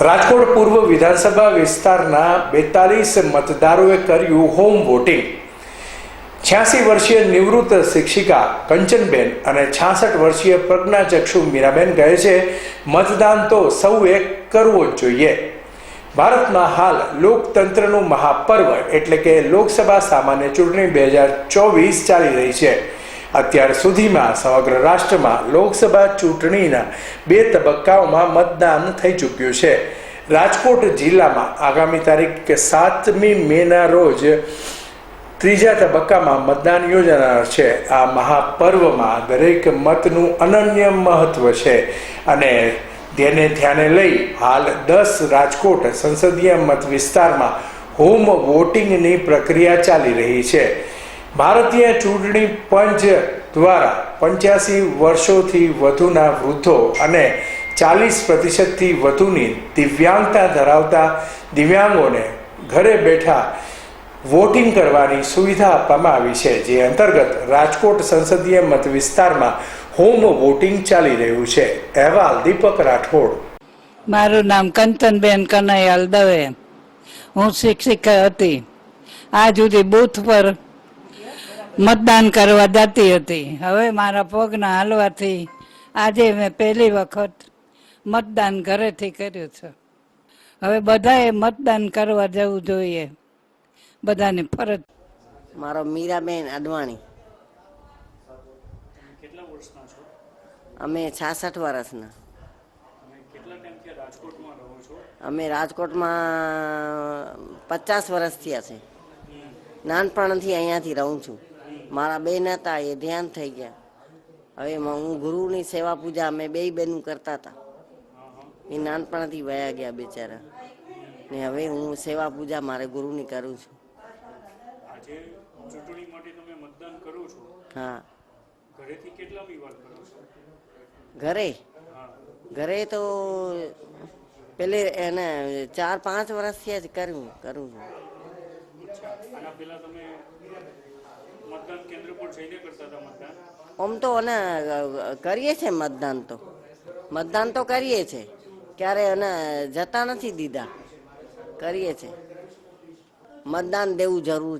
રાજકોટ પૂર્વ વિધાનસભા વિસ્તારના બેતાલીસ મતદારોએ કર્યું હોમ વોટિંગ. છ્યાસી વર્ષીય નિવૃત્ત શિક્ષિકા કંચનબેન અને છાસઠ વર્ષીય પ્રજ્ઞાચક્ષુ મીરાબેન કહે છે, મતદાન તો સૌએ કરવો જ જોઈએ. ભારતમાં હાલ લોકતંત્રનું મહાપર્વ એટલે કે લોકસભા સામાન્ય ચૂંટણી બે હજાર ચોવીસ ચાલી રહી છે. અત્યાર સુધીમાં સમગ્ર રાષ્ટ્રમાં લોકસભા ચૂંટણીના બે તબક્કાઓમાં મતદાન થઈ ચૂક્યું છે. રાજકોટ જિલ્લામાં આગામી તારીખ સાતમી મેના રોજ ત્રીજા તબક્કામાં મતદાન યોજાનાર છે. આ મહાપર્વમાં દરેક મતનું અનન્ય મહત્વ છે અને તેને ધ્યાને લઈ હાલ દસ રાજકોટ સંસદીય મત વિસ્તારમાં હોમ વોટિંગની પ્રક્રિયા ચાલી રહી છે. ભારતીય ચૂંટણી પંચ દ્વારા પંચ્યાસી વર્ષોથી વધુના વૃદ્ધો અને ચાલીસ પ્રતિશતથી વધુની દિવ્યાંગતા ધરાવતા દિવ્યાંગોને ઘરે બેઠા વોટિંગ કરવાની સુવિધા આપવામાં આવી છે, જે અંતર્ગત રાજકોટ સંસદીય મત વિસ્તારમાં હોમ વોટિંગ ચાલી રહ્યું છે. અહેવાલ દીપક રાઠોડ. મારું નામ કંચનબેન કનૈયાલ દવે. હું શિક્ષિકા હતી. આ જુદી બૂથ પર મતદાન કરવા જતી હતી. હવે મારા પગના હાલવાથી આજે મેં પહેલી વખત મતદાન ઘરેથી કર્યું છે. હવે બધાએ મતદાન કરવા જવું જોઈએ. બધાને ફરજ. મારો મીરાબેન અડવાણી. અમે છાસઠ વર્ષના. અમે રાજકોટમાં પચાસ વર્ષ થયા છે. નાનપણથી અહીંયાથી રહું છું. મારા બેન હતા એ ધ્યાન થઈ ગયા. હવે હું ગુરુની સેવા પૂજા અમે બે બેનું કરતા હતા. એ નાનપણથી વયા ગયા બિચારા. ને હવે હું સેવા પૂજા મારે ગુરુની કરું છું. હા. ઘરે? ઘરે તો પેલે એને ચાર પાંચ વર્ષથી જ કર્યું કરું છું. મતદાન કેન્દ્ર પર જઈને કરતા હતા મતદાન? આમ તો અને કરીએ છે મતદાન તો. મતદાન તો કરીએ છે. ક્યારે એને જતા નથી દીધા. કરીએ છે. મતદાન દેવું જરૂર છે